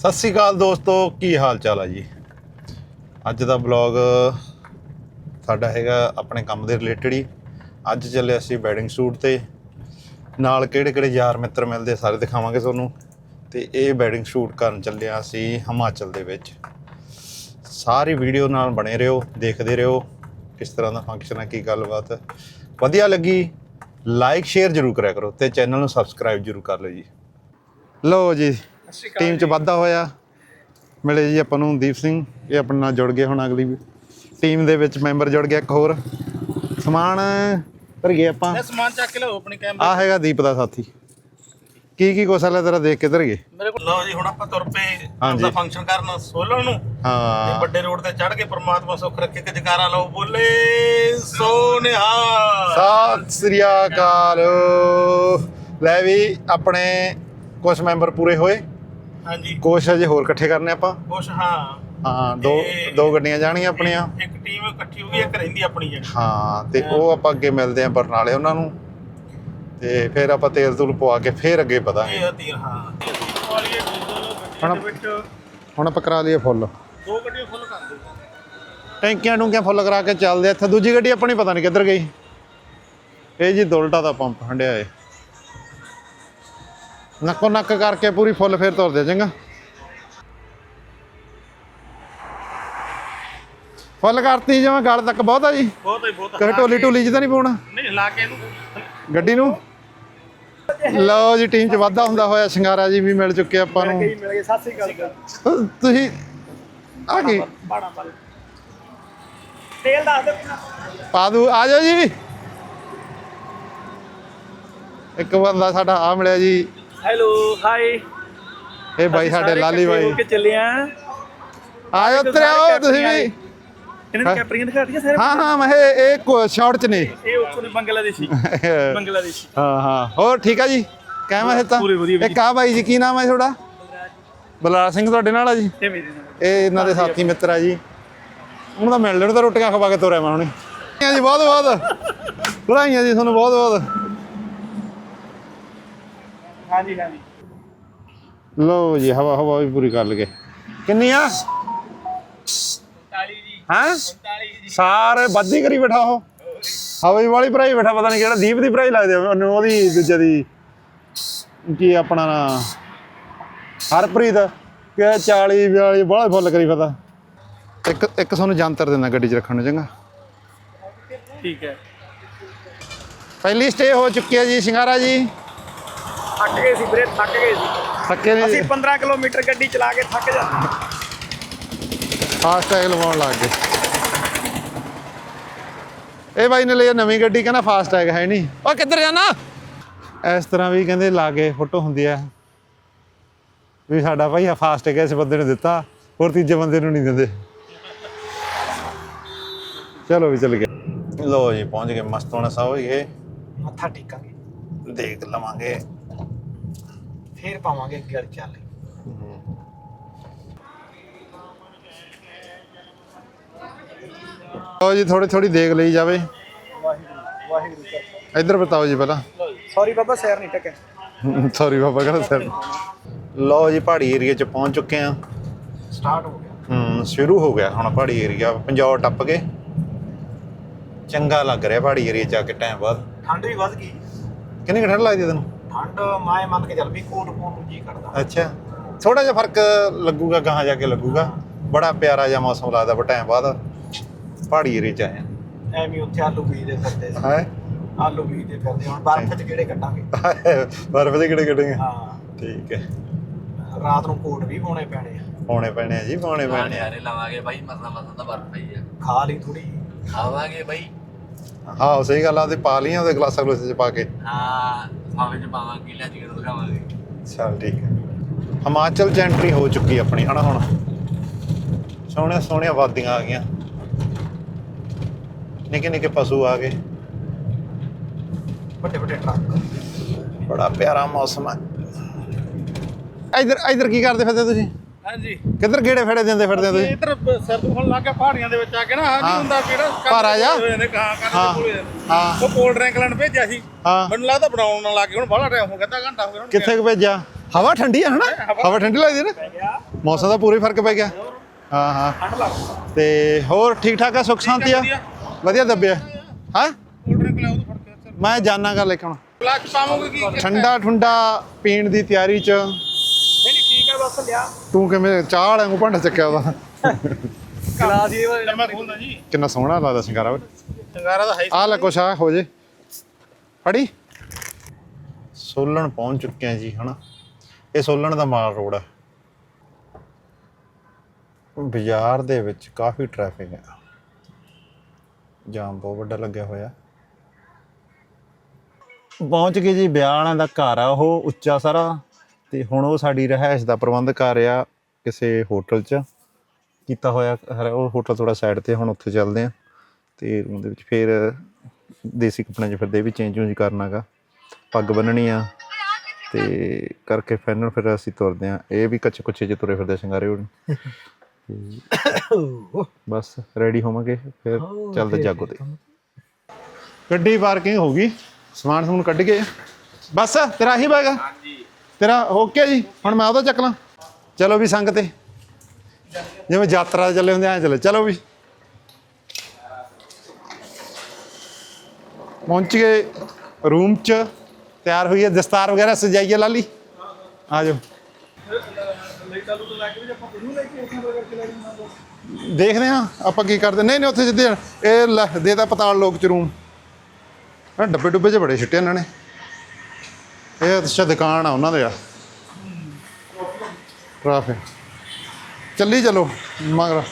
ਸਤਿ ਸ੍ਰੀ ਅਕਾਲ ਦੋਸਤੋ, ਕੀ ਹਾਲ ਚਾਲ ਆ ਜੀ? ਅੱਜ ਦਾ ਬਲੌਗ ਸਾਡਾ ਹੈਗਾ ਆਪਣੇ ਕੰਮ ਦੇ ਰਿਲੇਟਡ ਹੀ। ਅੱਜ ਚੱਲੇ ਅਸੀਂ ਵੈਡਿੰਗ ਸ਼ੂਟ ਤੇ। ਨਾਲ ਕਿਹੜੇ ਕਿਹੜੇ ਯਾਰ ਮਿੱਤਰ ਮਿਲਦੇ ਸਾਰੇ ਦਿਖਾਵਾਂਗੇ ਤੁਹਾਨੂੰ। ਤੇ ਇਹ ਵੈਡਿੰਗ ਸ਼ੂਟ ਕਰਨ ਚੱਲੇ ਹਾਂ ਅਸੀਂ ਹਿਮਾਚਲ ਦੇ ਵਿੱਚ। ਸਾਰੀ ਵੀਡੀਓ ਨਾਲ ਬਣੇ ਰਹੋ, ਦੇਖਦੇ ਰਹੋ, ਕਿਸ ਤਰ੍ਹਾਂ ਦਾ ਫੰਕਸ਼ਨ ਹੈ ਕੀ ਗੱਲਬਾਤ ਵਧੀਆ ਲੱਗੀ ਲਾਈਕ ਸ਼ੇਅਰ ਜਰੂਰ ਕਰਿਆ ਕਰੋ ਤੇ ਚੈਨਲ ਨੂੰ ਸਬਸਕ੍ਰਾਈਬ ਜਰੂਰ ਕਰ ਲਓ ਜੀ। ਲਓ ਜੀ ਟੀਮ ਚ ਵਾਧਾ ਹੋਇਆ। ਮਿਲੇ ਜੀ ਆਪਾਂ ਨੂੰ ਦੀਪ ਸਿੰਘ ਇਹ ਆਪਣੇ ਨਾਲ ਜੁੜ ਗਏ ਹੁਣ ਅਗਲੀ ਟੀਮ ਦੇ ਵਿੱਚ ਮੈਂਬਰ ਜੁੜ ਗਿਆ ਇੱਕ ਹੋਰ। ਸਮਾਨ ਭਰ ਗਏ ਆਪਾਂ। ਇਹ ਸਮਾਨ ਚੱਕ ਕੇ ਲਿਆਓ ਆਪਣੀ ਕੈਮਰੇ ਆ ਹੈਗਾ ਦੀਪ ਦਾ ਸਾਥੀ। ਕੀ ਕੀ ਕੁਛ ਹੈ ਤੇਰਾ ਦੇਖ ਕੇ ਧਰ ਗਏ ਮੇਰੇ ਕੋਲ ਲਓ ਜੀ ਹੁਣ ਆਪਾਂ ਤੁਰ ਪਏ। ਆਪਦਾ ਫੰਕਸ਼ਨ ਕਰਨ ਸੋਲਣ ਨੂੰ। ਤੇ ਹਾਂ ਵੱਡੇ ਰੋਡ ਤੇ ਚੜ ਕੇ ਪ੍ਰਮਾਤਮਾ ਸੁੱਖ ਰੱਖੇ ਕਿ ਜਕਾਰਾ ਲਾਓ ਬੋਲੇ ਸੋਨਿਹਾ ਸਤਿ ਸ੍ਰੀ ਅਕਾਲ। ਲੈ ਵੀ ਆਪਣੇ ਕੁਝ ਮੈਂਬਰ ਪੂਰੇ ਹੋਏ। ਹਾਂਜੀ। ਕੁਛ ਅਜੇ ਹੋਰ ਇਕੱਠੇ ਕਰਨੇ ਆਪਾਂ। ਕੁਛ ਹਾਂ। ਹਾਂ ਦੋ ਤੇ- ਦੋ ਗੱਡੀਆਂ ਜਾਣੀਆਂ ਆਪਣੀਆਂ। ਇੱਕ ਟੀਮ ਇਕੱਠੀ ਹੋ ਗਈ ਇੱਕ ਰਹਿੰਦੀ ਆਪਣੀ ਜਿਹੜੀ। ਹਾਂ ਤੇ ਉਹ ਆਪਾਂ ਅੱਗੇ ਮਿਲਦੇ ਆਂ ਬਰਨਾਲੇ ਉਹਨਾਂ ਨੂੰ। ਤੇ ਫਿਰ ਆਪਾਂ ਤੇਲ ਤੂਲ ਪਵਾ ਕੇ ਫਿਰ ਅੱਗੇ ਵਧਾਂਗੇ। ਇਹ ਤੀਰ ਹਾਂ। ਵਾਲੀ ਇਹ ਡੀਜ਼ਲ ਹੁਣ- ਗੱਡੀ ਦੇ ਵਿੱਚ। ਹੁਣ ਆਪਾਂ ਕਰਾ ਲਈਏ ਫੁੱਲ। ਦੋ ਗੱਡੀਆਂ ਫੁੱਲ ਕਰ ਦਿਓ। ਟੈਂਕੀਆਂ ਟੁੰਕੀਆਂ ਫੁੱਲ ਕਰਾ ਕੇ ਚੱਲਦੇ ਆ। ਇੱਥੇ ਦੂਜੀ ਗੱਡੀ ਆਪਣੀ ਪਤਾ ਨਹੀਂ ਕਿੱਧਰ ਗਈ। ਇਹ ਜੀ ਦੁਲਟਾ ਦਾ ਪੰਪ ਹੰਡਿਆ ਏ। ਨੱਕੋ ਨੱਕ ਕਰਕੇ ਪੂਰੀ ਫੁੱਲ ਫੇਰ ਤੁਰਦੇ ਚੰਗਾ। ਫੁੱਲ ਕਰਤੀ ਜਿਵੇਂ ਗਲ ਤੱਕ ਬਹੁਤ ਆ ਜੀ। ਬਹੁਤ ਹੀ ਬਹੁਤ। ਕਹੇ ਟੋਲੀ ਟੋਲੀ ਚ ਤਾਂ ਨਹੀਂ ਪਾਉਣਾ? ਨਹੀਂ ਲਾ ਕੇ ਇਹਨੂੰ। ਗੱਡੀ ਨੂੰ? ਲਓ ਜੀ ਟੀਮ ਚ ਵਾਧਾ ਹੁੰਦਾ ਹੋਇਆ ਸ਼ਿੰਗਾਰਾ ਜੀ ਵੀ ਮਿਲ ਚੁੱਕੇ ਆਪਾਂ ਨੂੰ। ਮਿਲ ਗਏ ਸਤਿ ਸ੍ਰੀ ਅਕਾਲ ਤੁਸੀਂ ਆ ਬਾਣਾ ਪਾ ਤੇਲ ਦੱਸ ਦੇ ਪਾ ਦੂ ਆ ਜਾਓ ਜੀ ਇੱਕ ਬੰਦਾ ਸਾਡਾ ਆ ਮਿਲਿਆ ਜੀ। ਹੈਲੋ ਹਾਈ ਇਹ ਬਾਈ ਸਾਡੇ ਲਾਲੀ ਬਾਈ। ਕੇ ਚੱਲੇ ਆ। ਆ ਜਾਓ ਤਰਿਆਓ ਤੁਸੀਂ ਵੀ। ਇਹਨਾਂ ਦੀ ਕੈਪਰੀਆਂ ਦਿਖਾਤੀਆਂ ਸਾਰੇ। ਹਾਂ ਹਾਂ ਮੈਂ ਇਹ- ਇਹ ਸ਼ਾਰਟ ਚ ਨੇ। ਇਹ ਉੱਥੋਂ ਦੇ ਬੰਗਲਾਦੇਸ਼ੀ। ਹਾਂ ਬੰਗਲਾਦੇਸ਼ੀ। ਹਾਂ ਹੋਰ ਠੀਕ ਆ ਜੀ? ਕਿਵੇਂ ਹੈ ਤਾਂ? ਇੱਕ ਆ ਬਾਈ ਜੀ ਕੀ ਨਾਮ ਹੈ ਤੁਹਾਡਾ? ਬਲਰਾਜ ਸਿੰਘ ਤੁਹਾਡੇ ਨਾਲ ਆ ਜੀ? ਇਹ ਮੇਰੇ ਨਾਲ ਇਹ ਇਹਨਾਂ ਦੇ ਸਾਥੀ ਮਿੱਤਰ ਆ ਜੀ। ਉਹਨਾਂ ਦਾ ਮਿਲ ਲੈਣ ਤਾਂ ਰੋਟੀਆਂ ਖਵਾ ਕੇ ਤੋਰਿਆ ਮੈਂ ਹੁਣੇ। ਜੀ ਬਹੁਤ ਬਹੁਤ ਵਧਾਈਆਂ ਜੀ ਤੁਹਾਨੂੰ ਬਹੁਤ ਬਹੁਤ ਹਾਂਜੀ ਹਾਂਜੀ। ਲਓ ਜੀ ਹਵਾ ਹਵਾ ਵੀ ਪੂਰੀ ਕਰ ਲਗੇ ਕਿੰਨੀ ਆ 45 ਜੀ। ਹੈਂ? 45 ਜੀ। ਸਾਰੇ ਵੱਧੀ ਕਰੀ ਬੈਠਾ ਉਹ। ਹਵਾ ਵਾਲੀ ਭਰਾਈ ਬੈਠਾ ਪਤਾ ਨਹੀਂ ਕਿਹੜਾ ਦੀਪ ਦੀ ਭਰਾਈ ਲੱਗਦੀ ਆ ਉਹਨੂੰ ਉਹਦੀ ਦੂਜੇ ਦੀ। ਕੀ ਆਪਣਾ ਨਾ? ਹਰਪ੍ਰੀਤ। ਕਿ 40 42 ਬਾਹਲਾ ਫੁੱਲ ਕਰੀ ਪਤਾ ਇੱਕ ਇੱਕ ਤੁਹਾਨੂੰ ਜੰਤਰ ਦਿੰਦਾ ਗੱਡੀ 'ਚ ਰੱਖਣ ਨੂੰ ਚੰਗਾ? ਠੀਕ ਹੈ। ਪਹਿਲੀ ਸਟੇ ਹੋ ਚੁੱਕੀ ਹੈ ਜੀ ਸ਼ਿੰਗਾਰਾ ਜੀ। ਥੱਕ ਗਏ ਸੀ ਵੀਰੇ ਥੱਕ ਗਏ ਸੀ। ਥੱਕੇ ਅਸੀਂ ਨਹੀਂ 15 ਕਿਲੋਮੀਟਰ ਗੱਡੀ ਚਲਾ ਕੇ ਥੱਕ ਜਾਂਦੇ ਫਾਸਟ ਟੈਗ ਲਵਾਉਣ ਲੱਗ ਗਏ। ਇਹ ਬਾਈ ਨੇ ਲਈ ਨਵੀਂ ਗੱਡੀ ਕਹਿੰਦਾ ਫਾਸਟ ਟੈਗ ਹੈ ਨਹੀਂ। ਉਹ ਕਿੱਧਰ ਜਾਣਾ? ਇਸ ਤਰ੍ਹਾਂ ਵੀ ਕਹਿੰਦੇ ਲਾਗੇ ਫੋਟੋ ਹੁੰਦੀ ਆ ਵੀ ਸਾਡਾ ਭਾਈ ਆ ਫਾਸਟ ਟੈਗ ਇਸ ਬੰਦੇ ਨੂੰ ਦਿੱਤਾ ਹੋਰ ਤੀਜੇ ਬੰਦੇ ਨੂੰ ਨਹੀਂ ਦਿੰਦੇ। ਚਲੋ ਵੀ ਚੱਲ ਗਏ ਲੋ ਜੀ ਪਹੁੰਚ ਗਏ ਮਸਤੋਣਾ ਸਾਹਿਬ ਇਹ ਮੱਥਾ ਟੇਕਾਂਗੇ। ਦੇਖ ਲਵਾਂਗੇ। ਫੇਰ ਪਾਵਾਂਗੇ ਅੱਗੇ ਵਾਲੀ ਚੱਲ। ਲੋ ਜੀ ਥੋੜੀ ਥੋੜੀ ਦੇਖ ਲਈ ਜਾਵੇ। ਵਾਹਿਗੁਰੂ ਵਾਹਿਗੁਰੂ। ਇੱਧਰ ਬਤਾਓ ਜੀ ਪਹਿਲਾਂ। ਸੌਰੀ ਬਾਬਾ ਸੈਰ ਨਹੀਂ ਟਕਿਆ। ਸੌਰੀ ਬਾਬਾ ਕਹਿੰਦਾ ਸਰ ਲਓ ਜੀ ਪਹਾੜੀ ਏਰੀਆ ਚ ਪਹੁੰਚ ਚੁੱਕੇ ਆ ਸਟਾਰਟ ਹੋ ਗਿਆ। ਹੂੰ ਸ਼ੁਰੂ ਹੋ ਗਿਆ ਹੁਣ ਪਹਾੜੀ ਏਰੀਆ। ਪੰਜੌਰ ਟੱਪ ਕੇ। ਚੰਗਾ ਲੱਗ ਰਿਹਾ ਪਹਾੜੀ ਏਰੀਆ ਚ ਆ ਕੇ ਟਾਈਮ ਬਾਅਦ ਠੰਡ ਵੀ ਵੱਧ ਗਈ। ਕਿੰਨੀ ਕੁ ਠੰਡ ਲੱਗਦੀ ਤੈਨੂੰ? ਠੰਡ ਮਾਏ ਮੰਨ ਕੇ ਚੱਲ ਵੀ ਕੋਟ ਪਾਉਣ ਨੂੰ ਜੀ ਕਰਦਾ। ਅੱਛਾ। ਥੋੜਾ ਜਿਹਾ ਫ਼ਰਕ ਲੱਗੂਗਾ ਗਾਹਾਂ ਜਾ ਕੇ ਲੱਗੂਗਾ। ਬੜਾ ਪਿਆਰਾ ਜਿਹਾ ਮੌਸਮ ਲੱਗਦਾ ਟਾਈਮ ਬਾਅਦ। ਪਹਾੜੀ ਏਰੀਆ ਚ ਆਏ ਐਵੇਂ ਉੱਥੇ ਆਲੂ ਬੀਜਦੇ ਫਿਰਦੇ ਸੀ। ਹਾਂ? ਆਲੂ ਬੀਜਦੇ ਫਿਰਦੇ ਹੁਣ ਬਰਫ਼ 'ਚ ਕਿਹੜੇ ਕੱਟਾਂਗੇ ਬਰਫ਼ ਦੇ ਕਿਹੜੇ ਕਿਹੜੇ ਹਾਂ। ਠੀਕ ਹੈ। ਰਾਤ ਨੂੰ ਕੋਟ ਵੀ ਪਾਉਣੇ ਪੈਣੇ ਆ। ਪਾਉਣੇ ਪੈਣੇ ਆ ਜੀ ਪਾਉਣੇ ਪੈਣੇ ਆ। ਨਿਆਰੇ ਲਾਵਾਂਗੇ ਬਾਈ ਮਸਾ ਮਸਾ ਤਾਂ ਬਰਫ ਪਈ ਆ। ਖਾ ਲਈ ਥੋੜੀ ਖਾਵਾਂਗੇ ਬਾਈ। ਹਾਂ ਸਹੀ ਗੱਲ ਆ ਤੇ ਪਾ ਲੀਆਂ ਉਹਦੇ ਗਲਾਸਾਂ ਗਲਾਸਾਂ ਚ ਪਾ ਕੇ। ਹਾਂ। ਸਾਵੇਂ ਚ ਪਾਵਾਂਗੇ ਲੈ ਜੀ ਦਿਖਾਵਾਂਗੇ। ਚੱਲ ਠੀਕ ਹੈ। ਹਿਮਾਚਲ ਚ ਐਂਟਰੀ ਹੋ ਚੁੱਕੀ ਆਪਣੀ ਹਨਾ ਹੁਣ? ਸੋਹਣੀਆਂ ਸੋਹਣੀਆਂ ਵਾਦੀਆਂ ਆ ਗਈਆਂ। ਨਿੱਕੇ ਨਿੱਕੇ ਪਸ਼ੂ ਆ ਗਏ। ਵੱਡੇ ਵੱਡੇ ਟਰੱਕ। ਬੜਾ ਪਿਆਰਾ ਮੌਸਮ ਹੈ। ਇਧਰ ਇਧਰ ਕੀ ਕਰਦੇ ਫਿਰਦੇ ਤੁਸੀਂ? ਹਾਂਜੀ। ਕਿੱਧਰ ਗੇੜੇ ਫੇੜੇ ਦਿੰਦੇ ਫਿਰਦੇ ਹੋ ਤੁਸੀਂ? ਇਧਰ ਸਿਰ ਦੁਖਣ ਲੱਗ ਗਿਆ ਪਹਾੜੀਆਂ ਦੇ ਵਿੱਚ ਆ ਕੇ ਨਾ ਹਾਂ। ਹਾਂ। ਜੀ। ਹੁੰਦਾ ਕਿਹੜਾ ਭਾਰਾ ਜਿਹਾ? ਕਹਾਂ ਹਾਂ। ਕਰਦੇ ਕੋਲੇ ਹਾਂ। ਉਹ ਕੋਲਡ ਡਰਿੰਕ ਲੈਣ ਭੇਜਿਆ ਸੀ। ਮੈਨੂੰ ਲੱਗਦਾ ਬਣਾਉਣ ਨਾਲ ਲੱਗ ਗਿਆ ਹੁਣ ਬੜਾ ਟਾਈਮ ਹੋ ਗਿਆ ਅੱਧਾ ਘੰਟਾ ਹੋ ਗਿਆ ਕਿੱਥੇ ਕੁ ਭੇਜਿਆ? ਹਵਾ ਠੰਡੀ ਆ ਹਨਾ ਹਵਾ- ਠੰਡੀ ਲੱਗਦੀ ਨਾ? ਮੌਸਮ ਦਾ ਪੂਰੀ ਫ਼ਰਕ ਪੈ ਗਿਆ। ਹਾਂ ਹਾਂ। ਤੇ ਹੋਰ ਠੀਕ ਠਾਕ ਆ ਸੁੱਖ ਸ਼ਾਂਤੀ ਆ? ਵਧੀਆ। ਦੱਬਿਆ। ਹਾਂ? ਕੋਲਡ ਡਰਿੰਕ ਲਿਆਓ ਤਾਂ ਫੜ ਕੇ ਮੈਂ ਜਾਣਾ ਕਰ ਲੈ ਕੇ ਹੁਣ ਪਾਵੋਗੇ ਕੀ ਠੰਡਾ ਠੰਡਾ ਪੀਣ ਦੀ ਤਿਆਰੀ ਚ। ਨਹੀਂ ਨਹੀਂ ਬਸ ਲਿਆ। ਤੂੰ ਕਿਵੇਂ ਚਾਹ ਵਾਲਿਆਂ ਨੂੰ ਭਾਂਡਾ ਚੱਕਿਆ ਵਾ? ਗਲਾਸ ਇਹ ਵਾਲਾ ਮੈਂ ਖੋਲਦਾ ਜੀ? ਕਿੰਨਾ ਸੋਹਣਾ ਲੱਗਦਾ ਸਿੰਗਾਰਾ। ਤਾਂ ਹੈ ਹੀ। ਆ ਲੈ ਕੁਛ ਆ ਹੋ ਜੇ। ਫੜੀ। ਸੋਲਣ ਪਹੁੰਚ ਚੁੱਕੇ ਆ ਜੀ ਹਨਾ? ਇਹ ਸੋਲਣ ਦਾ ਮਾਲ ਰੋਡ ਹੈ। ਬਾਜ਼ਾਰ ਦੇ ਵਿੱਚ ਕਾਫੀ ਟ੍ਰੈਫਿਕ ਹੈ। ਜਾਮ ਬਹੁਤ ਵੱਡਾ ਲੱਗਿਆ ਹੋਇਆ। ਪਹੁੰਚ ਗਏ ਜੀ ਵਿਆਹ ਵਾਲਿਆਂ ਦਾ ਘਰ ਆ ਉਹ ਉੱਚਾ ਸਾਰਾ। ਤੇ ਹੁਣ ਉਹ ਸਾਡੀ ਰਹਿائش ਦਾ ਪ੍ਰਬੰਧ ਕਰ ਰਿਹਾ ਕਿਸੇ ਹੋਟਲ 'ਚ। ਕੀਤਾ ਹੋਇਆ ਹੈ ਉਹ ਹੋਟਲ ਥੋੜਾ ਸਾਈਡ ਤੇ ਹੁਣ ਉੱਥੇ ਚੱਲਦੇ ਆ। ਤੇ ਰੂਮ ਦੇ ਵਿੱਚ ਫੇਰ ਦੇਸੀ ਕੱਪੜਿਆਂ 'ਚ ਫਿਰਦੇ ਵੀ ਚੇਂਜ ਚੂੰਜ ਕਰਨਾਗਾ ਪੱਗ ਬੰਨਣੀ ਆ ਤੇ ਕਰਕੇ ਫੈਨਲ ਫਿਰ ਅਸੀਂ ਤੁਰਦੇ ਆ। ਇਹ ਵੀ ਕੱਚੇ ਕੁੱਚੇ ਜੇ ਤੁਰੇ ਫਿਰਦੇ ਸ਼ਿੰਗਾਰੇ ਹੋਣੀ ਬਸ ਰੈਡੀ ਹੋਵਾਂਗੇ ਫਿਰ ਚੱਲਦੇ ਜਾਗੋ ਤੇ। ਗੱਡੀ ਪਾਰਕਿੰਗ ਹੋ ਗਈ। ਸਮਾਨ ਸਮੂਨ ਕੱਢ ਕੇ ਬਸ ਤੇਰਾ ਹੀ ਬੈਗ ਹਾਂਜੀ। ਤੇਰਾ ਓਕੇ ਜੀ, ਹੁਣ ਮੈਂ ਉਹਦਾ ਚੱਕ ਲਾਂ। ਚਲੋ ਵੀ ਸੰਗ ਤੇ ਜਿਵੇਂ ਯਾਤਰਾ ਚੱਲੇ ਹੁੰਦੇ ਐ ਚਲੋ। ਚਲੋ ਵੀ। ਪਹੁੰਚ ਗਏ ਰੂਮ 'ਚ, ਤਿਆਰ ਹੋਈ ਹੈ, ਦਸਤਾਰ ਵਗੈਰਾ ਸਜਾਈਏ ਲਾਲੀ। ਆ ਜਾਓ। ਦੇਖਦੇ ਹਾਂ, ਆਪਾਂ ਕੀ ਕਰਦੇ। ਨਹੀਂ ਨਹੀਂ, ਉੱਥੇ ਜਿੱਦੇ ਇਹ ਲੈ, ਦਾ ਪਤਾਲ ਲੋਕ ਚ ਰੂਮ ਡੱਬੇ ਡੁੱਬੇ ਚ ਬੜੇ ਛਿੱਟੇ ਇਹਨਾਂ ਨੇ। ਇਹ ਅੱਛਾ ਦੁਕਾਨ ਆ ਉਹਨਾਂ ਦੇ ਆ। ਟ੍ਰੈਫਿਕ ਚੱਲੀ ਚਲੋ, ਮਗਰ।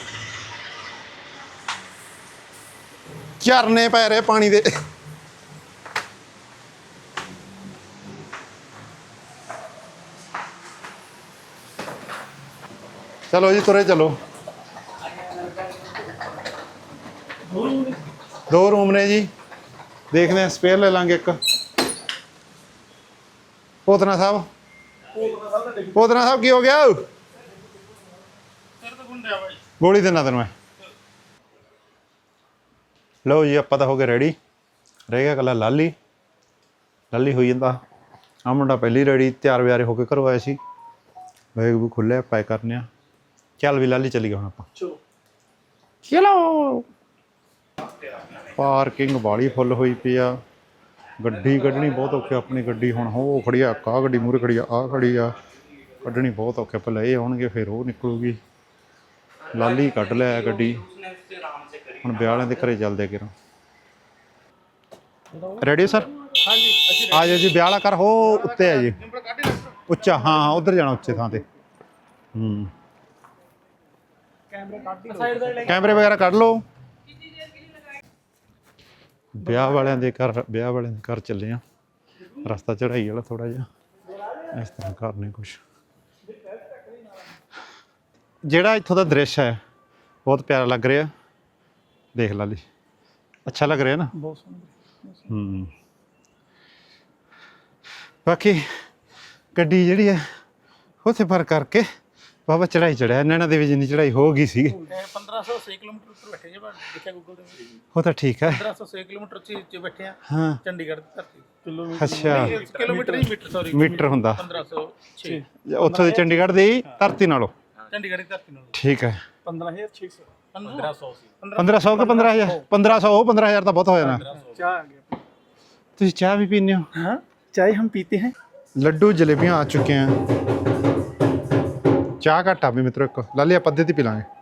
ਝਰਨੇ ਪੈ ਰਹੇ ਪਾਣੀ ਦੇ। ਚਲੋ ਜੀ, ਤੁਰੇ ਚਲੋ। ਦੋ ਰੂਮ ਨੇ ਜੀ। ਦੇਖਦੇ ਆ ਸਪੇਅਰ ਲੈ ਲਾਂਗੇ ਇੱਕ। ਪੋਤਨਾ ਸਾਹਿਬ? ਪੋਤਨਾ ਸਾਹਿਬ ਕੀ ਹੋ ਗਿਆ? ਗੋਲੀ ਦੇਣਾ ਤੈਨੂੰ ਮੈਂ। ਲਓ ਜੀ ਆਪਾਂ ਤਾਂ ਹੋ ਗਏ ਰੈਡੀ ਰਹਿ ਗਿਆ ਕੱਲਾ ਲਾਲੀ। ਲਾਲੀ ਹੋਈ ਜਾਂਦਾ। ਆ ਮੁੰਡਾ ਪਹਿਲੀ ਰੈਡੀ ਤਿਆਰ ਵਿਆਰੇ ਹੋ ਕੇ ਘਰੋਂ ਆਇਆ ਸੀ। ਬੈਗ ਵੀ ਖੁੱਲਿਆ ਪੈਕ ਕਰਨੇ ਆ। ਚੱਲ ਵੀ ਲਾਲੀ ਚਲੀ ਗਏ ਹੁਣ ਆਪਾਂ। ਚਲੋ। ਪਾਰਕਿੰਗ ਬਾਲੀ ਫੁੱਲ ਹੋਈ ਪਈ ਆ। ਗੱਡੀ ਕੱਢਣੀ ਬਹੁਤ ਔਖੀ ਆਪਣੀ ਗੱਡੀ ਹੁਣ ਉਹ ਖੜੀ ਆ ਕਾ ਗੱਡੀ ਮੂਰੇ ਖੜੀ ਆ ਆ ਖੜੀ ਆ। ਕੱਢਣੀ ਬਹੁਤ ਔਖੀ ਪਹਿਲਾਂ ਇਹ ਆਉਣਗੇ ਫਿਰ ਉਹ ਨਿਕਲੂਗੀ। ਲਾਲੀ ਕੱਢ ਲਿਆ ਗੱਡੀ। ਹੁਣ ਵਿਆਹ ਵਾਲਿਆਂ ਦੇ ਘਰੇ ਚੱਲਦੇ ਕਿਰਾਂ। ਰੈਡੀ ਸਰ ਹਾਂਜੀ ਆ ਜਾਓ ਜੀ ਵਿਆਹ ਵਾਲਾ ਘਰ, ਹੋ, ਉੱਤੇ ਆ ਜੀ। ਉੱਚਾ, ਹਾਂ ਹਾਂ, ਉਧਰ ਜਾਣਾ ਉੱਚੇ ਥਾਂ ਤੇ। ਹੂੰ ਕੈਮਰੇ ਕੱਢ ਹੀ। ਕੈਮਰੇ ਵਗੈਰਾ ਕੱਢ ਲਓ। ਵਿਆਹ ਵਾਲਿਆਂ ਦੇ ਘਰ ਵਿਆਹ ਵਾਲਿਆਂ ਦੇ ਘਰ ਚੱਲੇ ਆ। ਰਸਤਾ ਚੜਾਈ ਵਾਲਾ ਥੋੜਾ ਜਿਹਾ। ਇਸ ਤਰ੍ਹਾਂ ਕਰਨੇ ਕੁਛ। ਜਿਹੜਾ ਇੱਥੋਂ ਦਾ ਦ੍ਰਿਸ਼ ਹੈ ਬਹੁਤ ਪਿਆਰਾ ਲੱਗ ਰਿਹਾ। ਦੇਖ ਲਾ ਲਈ। ਅੱਛਾ ਲੱਗ ਰਿਹਾ ਨਾ? ਬਹੁਤ ਸੋਹਣਾ ਹੂੰ। ਬਾਕੀ ਗੱਡੀ ਜਿਹੜੀ ਹੈ ਉੱਥੇ ਪਰ ਕਰਕੇ ਬਾਬਾ ਚੜਾਈ ਚੜਿਆ ਨੈਣਾ ਦੇਵੀ ਜਿੰਨੀ ਚੜਾਈ ਹੋ ਗਈ ਸੀ 1506 ਕਿਲੋਮੀਟਰ ਉੱਪਰ ਬੈਠੇ ਜੇ ਬਾਅਦ ਦੇਖਿਆ ਗੂਗਲ ਤੇ ਉਹ ਤਾਂ ਠੀਕ ਹੈ 1506 ਕਿਲੋਮੀਟਰ ਚ ਚ ਬੈਠੇ ਆ ਹਾਂ ਚੰਡੀਗੜ੍ਹ ਦੀ ਧਰਤੀ ਕਿਲੋਮੀਟਰ ਅੱਛਾ ਕਿਲੋਮੀਟਰ ਹੀ ਮੀਟਰ ਸੌਰੀ ਮੀਟਰ ਹੁੰਦਾ 1506 ਉੱਥੋਂ ਦੀ ਚੰਡੀਗੜ੍ਹ ਦੀ ਧਰਤੀ ਨਾਲੋਂ ਚੰਡੀਗੜ੍ਹ ਦੀ ਧਰਤੀ ਨਾਲ ਠੀਕ ਹੈ 15600 1500 ਸੀ 1500 ਕਿ 15000 1500 ਉਹ 15000 ਤਾਂ ਬਹੁਤ ਹੋ ਜਾਣਾ ਚਾਹ ਆ ਗਿਆ ਤੁਸੀਂ ਚਾਹ ਵੀ ਪੀਂਦੇ ਹੋ हाँ चाय हम पीते हैं ਲੱਡੂ ਜਲੇਬੀਆਂ ਆ ਚੁੱਕੇ ਆ ਚਾਹ ਘੱਟ ਆ ਵੀ ਮਿੱਤਰੋ ਇੱਕ। ਲਾਲੀ ਆਪਾਂ ਅੱਧੇ ਦੀ ਪੀ ਲਾਂਗੇ।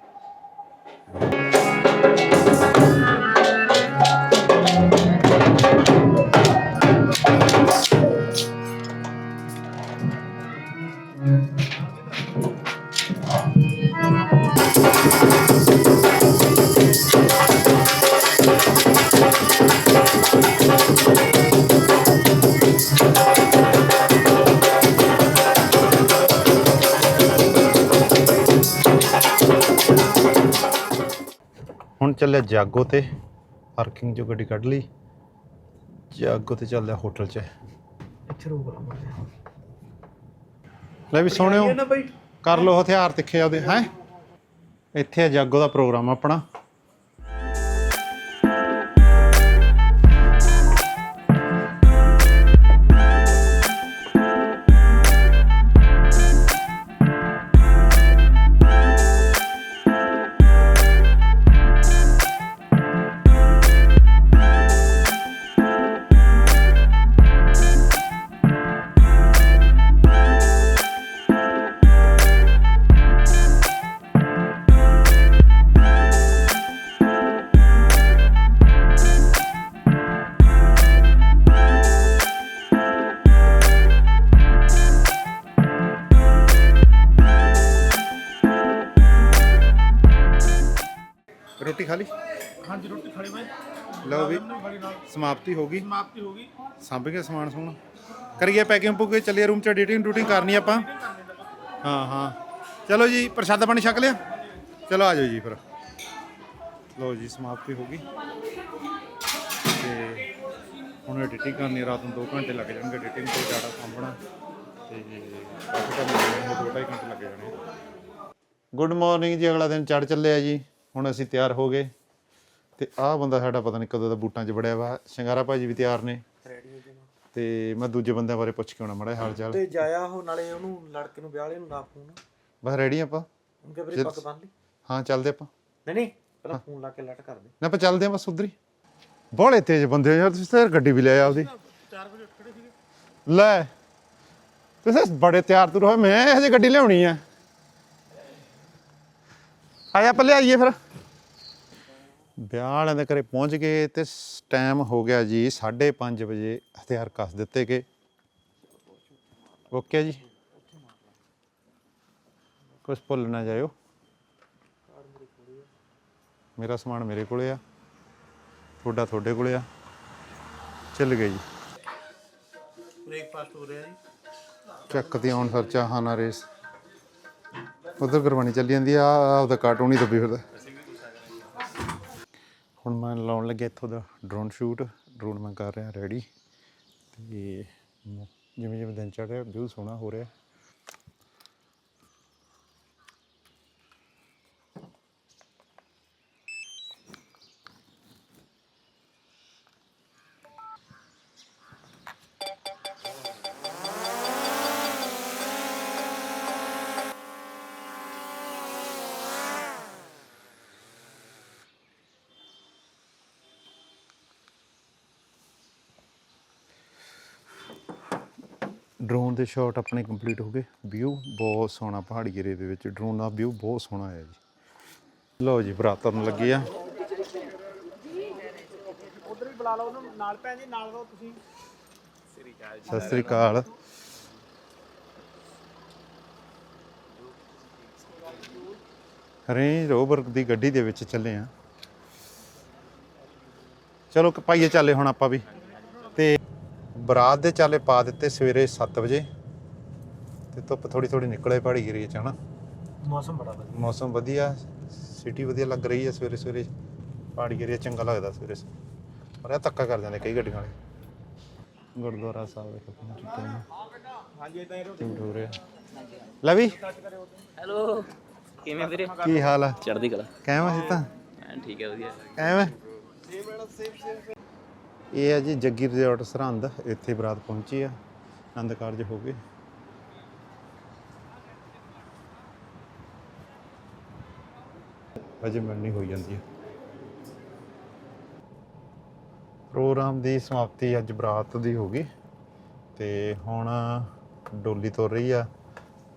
ਚੱਲਿਆ ਜਾਗੋ ਤੇ ਪਾਰਕਿੰਗ ਚੋਂ ਗੱਡੀ ਕੱਢ ਲਈ। ਜਾਗੋ ਤੇ ਚੱਲਿਆ ਹੋਟਲ 'ਚ। ਇੱਥੇ ਰੋਕ ਲਾਂਗੇ ਲੈ ਵੀ ਸੋਹਣਿਓ ਕਰ ਲੋ ਹਥਿਆਰ ਤਿੱਖੇ ਆਉਦੇ ਹੈ? ਇੱਥੇ ਆ ਜਾਗੋ ਦਾ ਪ੍ਰੋਗਰਾਮ ਆਪਣਾ। ਸਮਾਪਤੀ ਹੋ ਗਈ। ਸਮਾਪਤੀ ਹੋ ਗਈ। ਸਾਂਭ ਕੇ ਸਮਾਨ ਸਮੂਨ ਕਰੀਏ ਪੈਕਿੰਗ ਪੁੱਕੇ ਚੱਲੀਏ ਰੂਮ ਚ ਐਡੀਟਿੰਗ ਡੂਟਿੰਗ ਕਰਨੀ ਆਪਾਂ। ਹਾਂ ਹਾਂ। ਚਲੋ ਜੀ ਪ੍ਰਸ਼ਾਦਾ ਪਾਣੀ ਛਕ ਲਿਆ। ਚਲੋ ਆ ਜਾਓ ਜੀ ਫਿਰ। ਲਓ ਜੀ ਸਮਾਪਤੀ ਹੋ ਗਈ। ਤੇ ਹੁਣ ਐਡੀਟਿੰਗ ਕਰਨੀ ਰਾਤ ਨੂੰ 2 ਘੰਟੇ ਲੱਗ ਜਾਣਗੇ ਐਡੀਟਿੰਗ ਤੇ ਡਾਟਾ ਸਾਂਭਣਾ। ਤੇ ਕਾਫੀ ਟਾਈਮ ਲੱਗ ਜਾਣਾ 2 2.5 ਘੰਟੇ ਲੱਗ ਜਾਣੇ ਗੁੱਡ ਮਾਰਨਿੰਗ ਜੀ ਅਗਲਾ ਦਿਨ ਚੜ ਚੱਲਿਆ ਜੀ। ਹੁਣ ਅਸੀਂ ਤਿਆਰ ਹੋ ਗਏ। ਤੇ ਆਹ ਬੰਦਾ ਸਾਡਾ ਪਤਾ ਨਹੀਂ ਕਦੋਂ ਦਾ ਬੂਟਾਂ 'ਚ ਵੜਿਆ ਵਾ। ਸ਼ਿੰਗਾਰਾ ਭਾਜੀ ਵੀ ਤਿਆਰ ਨੇ। ਤੇ ਮੈਂ ਦੂਜੇ ਬੰਦਿਆਂ ਬਾਰੇ ਪੁੱਛ ਕੇ ਆਉਣਾ ਮੜਾ ਹਾਲ ਚਾਲ। ਤੇ ਜਾਇਆ ਉਹ ਨਾਲੇ ਉਹਨੂੰ ਲੜਕੇ ਨੂੰ ਵਿਆਹ ਵਾਲੇ ਨੂੰ ਨਾ ਫੋਨ ਬਸ ਰੈਡੀ ਆਪਾਂ? ਉਹਨੂੰ ਵੀਰੇ ਪੱਗ ਬੰਨ ਲਈ। ਹਾਂ ਚੱਲਦੇ ਆਪਾਂ। ਨਹੀਂ ਨਹੀਂ ਪਹਿਲਾਂ ਫੋਨ ਲਾ ਕੇ ਲਟ ਕਰ ਦੇ। ਨਾ ਆਪਾਂ ਚੱਲਦੇ ਆਂ ਬਸ ਉਧਰ ਹੀ। ਬੋਲੇ ਤੇਜ਼ ਬੰਦੇ ਹੋ ਯਾਰ ਤੁਸੀਂ ਤਾਂ ਯਾਰ ਗੱਡੀ ਵੀ ਲੈ ਆਪਦੀ 4 ਵਜੇ ਖੜੇ ਸੀਗੇ। ਲੈ ਤੁਸੀਂ ਬੜੇ ਤਿਆਰ ਤੁਰ ਹੋਏ ਮੈਂ ਹਜੇ ਗੱਡੀ ਲਿਆਉਣੀ ਆ। ਆਇਆ ਆਪਾਂ ਲਿਆਈਏ ਫਿਰ। ਵਿਆਹ ਵਾਲਿਆਂ ਦੇ ਘਰੇ ਪਹੁੰਚ ਗਏ ਤੇ ਟਾਈਮ ਹੋ ਗਿਆ ਜੀ 5:30 ਵਜੇ ਹਥਿਆਰ ਕੱਸ ਦਿੱਤੇ ਗਏ। ਓਕੇ ਜੀ। ਕੁਝ ਭੁੱਲ ਨਾ ਜਾਇਓ। ਮੇਰਾ ਸਮਾਨ ਮੇਰੇ ਕੋਲੇ ਆ। ਤੁਹਾਡਾ ਤੁਹਾਡੇ ਕੋਲੇ ਆ। ਚੱਲ ਗਏ ਜੀ। ਬ੍ਰੇਕਫਾਸਟ ਹੋ ਰਿਹਾ ਜੀ। ਚੱਕ ਦੀ ਆਉਣ ਸਰ ਚਾਹਾਂ ਨਾ ਰੇਸ। ਉਧਰ ਕੁਰਬਾਨੀ ਚੱਲੀ ਜਾਂਦੀ ਆ ਉਹਦਾ ਕਾਰਟੂਨ ਹੀ ਦੱਬੀ ਫਿਰਦਾ। ਹੁਣ ਮੈਂ ਲਾਉਣ ਲੱਗਿਆ ਇੱਥੋਂ ਦਾ ਡਰੋਨ ਸ਼ੂਟ ਡਰੋਨ ਮੈਂ ਕਰ ਰਿਹਾ ਰੈਡੀ ਤੇ ਜਿਵੇਂ ਜਿਵੇਂ ਦਿਨ ਚੜ੍ਹ ਰਿਹਾ ਵਿਊ ਸੋਹਣਾ ਹੋ ਰਿਹਾ। ਡਰੋਨ ਦੇ ਸ਼ਾਟ ਆਪਣੇ ਕੰਪਲੀਟ ਹੋ ਗਏ। ਵਿਊ ਬਹੁਤ ਸੋਹਣਾ ਪਹਾੜੀ ਏਰੀਏ ਦੇ ਵਿੱਚ। ਡਰੋਨ ਦਾ ਵਿਊ ਬਹੁਤ ਸੋਹਣਾ ਆਇਆ ਜੀ। ਲਓ ਜੀ ਬਰਾਤਰ ਨੂੰ ਲੱਗੀ ਆ। ਉਧਰ ਵੀ ਬੁਲਾ ਲਓ ਉਹਨੂੰ। ਨਾਲ ਭੈਣ ਜੀ ਨਾਲ ਰਹੋ ਤੁਸੀਂ। ਸਤਿ ਸ੍ਰੀ ਅਕਾਲ। ਰੇਂਜ ਰੋਵਰ ਦੀ ਗੱਡੀ ਦੇ ਵਿੱਚ ਚੱਲੇ ਆ। ਚਲੋ ਪਾਈਏ ਚੱਲੇ ਹੁਣ ਆਪਾਂ ਵੀ। ਬਰਾਤ ਦੇ ਚਾਲੇ ਪਾ ਦਿੱਤੇ ਸਵੇਰੇ 7 ਵਜੇ ਤੇ ਧੁੱਪ ਥੋੜੀ ਥੋੜੀ ਨਿਕਲੇ ਪਹਾੜੀ ਏਰੀਏ ਚ ਹਨਾ ਮੌਸਮ ਬੜਾ ਵਧੀਆ। ਮੌਸਮ ਵਧੀਆ ਸਿਟੀ ਵਧੀਆ ਲੱਗ ਰਹੀ ਹੈ ਸਵੇਰੇ ਸਵੇਰੇ। ਪਹਾੜੀ ਏਰੀਆ ਚੰਗਾ ਲੱਗਦਾ ਸਵੇਰੇ ਪਰ ਇਹ ਧੱਕਾ ਕਰ ਜਾਂਦੇ ਕਈ ਗੱਡੀਆਂ ਵਾਲੇ। ਗੁਰਦੁਆਰਾ ਸਾਹਿਬ ਦੇ ਪਹੁੰਚ ਚੁੱਕੇ ਹਾਂ ਹਾਂਜੀ ਇਦਾਂ ਝੂਠ ਹੋ ਰਿਹਾ ਲੈ ਵੀ। ਹੈਲੋ। ਕਿਵੇਂ ਵੀਰੇ? ਕੀ ਹਾਲ ਆ? ਚੜ੍ਹਦੀ ਕਲਾ। ਕਾਇਮ ਆ ਤਾਂ ਐਨ ਠੀਕ ਹੈ ਵਧੀਆ। ਕਾਇਮ ਹੈ ਇਹ ਹੈ ਜੀ ਜੱਗੀ ਰਿਜ਼ੋਰਟ ਸਰਹੰਦ, ਇੱਥੇ ਬਰਾਤ ਪਹੁੰਚੀ ਆ, ਆਨੰਦ ਕਾਰਜ ਹੋ ਗਏ। ਅਜੇ ਮਿਲਣੀ ਹੋਈ ਜਾਂਦੀ ਹੈ ਪ੍ਰੋਗਰਾਮ ਦੀ ਸਮਾਪਤੀ ਅੱਜ ਬਰਾਤ ਦੀ ਹੋ ਗਈ ਤੇ ਹੁਣ ਡੋਲੀ ਤੁਰ ਰਹੀ ਆ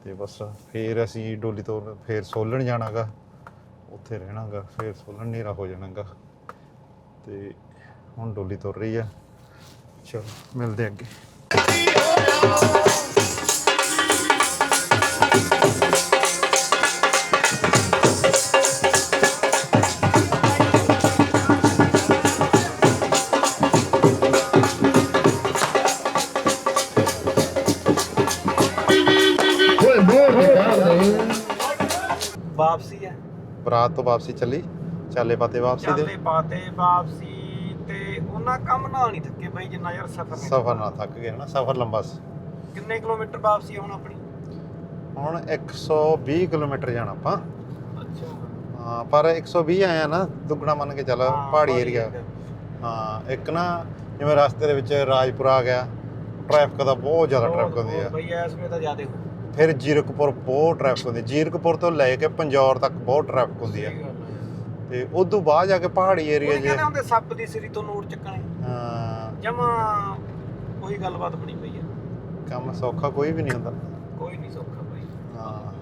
ਤੇ ਬਸ ਫੇਰ ਅਸੀਂ ਡੋਲੀ ਤੋਂ ਫੇਰ ਸੋਲਣ ਜਾਣਾਗਾ, ਉੱਥੇ ਰਹਿਣਾਗਾ, ਫੇਰ ਸੋਲਣ ਹਨੇਰਾ ਹੋ ਜਾਣਾਗਾ ਤੇ ਹੁਣ ਡੋਲੀ ਤੁਰ ਰਹੀ ਆ। ਚਲੋ ਮਿਲਦੇ ਅੱਗੇ। ਵਾਪਸੀ ਹੈ ਬਰਾਤ ਤੋਂ ਵਾਪਸੀ ਚੱਲੀ। ਚਾਲੇ ਪਾਤੇ ਵਾਪਸੀ ਚੱਲਦੇ ਦੇ ਪਾਤੇ ਵਾਪਸੀ। ਤੇ ਉਹਨਾਂ ਕੰਮ ਨਾਲ ਨਹੀਂ ਥੱਕੇ ਬਾਈ ਜਿੰਨਾ ਯਾਰ ਸਫ਼ਰ ਨੇ। ਸਫ਼ਰ ਨਾਲ ਥੱਕ ਗਏ ਹਨਾ ਸਫ਼ਰ ਲੰਬਾ ਸੀ। ਕਿੰਨੇ ਕਿਲੋਮੀਟਰ ਵਾਪਸੀ ਆ ਹੁਣ ਆਪਣੀ? ਹੁਣ 120 ਕਿਲੋਮੀਟਰ ਜਾਣਾ ਆਪਾਂ। ਅੱਛਾ। ਹਾਂ ਪਰ 120 ਆਇਆ ਨਾ ਦੁੱਗਣਾ ਮੰਨ ਕੇ ਚੱਲ ਪਹਾੜੀ ਏਰੀਆ ਹਾਂ ਇੱਕ ਨਾ ਜਿਵੇਂ ਰਸਤੇ ਦੇ ਵਿੱਚ ਰਾਜਪੁਰਾ ਆ ਗਿਆ ਟ੍ਰੈਫਿਕ ਦਾ ਬਹੁਤ ਜ਼ਿਆਦਾ ਟ੍ਰੈਫਿਕ ਹੁੰਦੀ ਆ। ਬਈ ਐਸ ਵੇ ਤਾਂ ਜ਼ਿਆਦਾ ਫਿਰ ਜੀਰਕਪੁਰ ਬਹੁਤ ਟ੍ਰੈਫਿਕ ਹੁੰਦੀ ਜੀਰਕਪੁਰ ਤੋਂ ਲੈ ਕੇ ਪੰਜੌਰ ਤੱਕ ਬਹੁਤ ਟ੍ਰੈਫਿਕ ਹੁੰਦੀ ਆ। ਤੇ ਉਦੋਂ ਬਾਅਦ ਜਾ ਕੇ ਪਹਾੜੀ ਏਰੀਆ 'ਚ ਕਹਿੰਦੇ ਹੁੰਦੇ ਸੱਪ ਦੀ ਸਿਰੀ ਤੋਂ ਨੋਟ ਚੱਕਣੇ। ਹਾਂ। ਜਮਾ ਉਹੀ ਗੱਲਬਾਤ ਬਣੀ ਪਈ ਹੈ ਕੰਮ ਸੌਖਾ ਕੋਈ ਵੀ ਨਹੀਂ ਹੁੰਦਾ। ਕੋਈ ਨਹੀਂ ਸੌਖਾ ਬਾਈ। ਹਾਂ।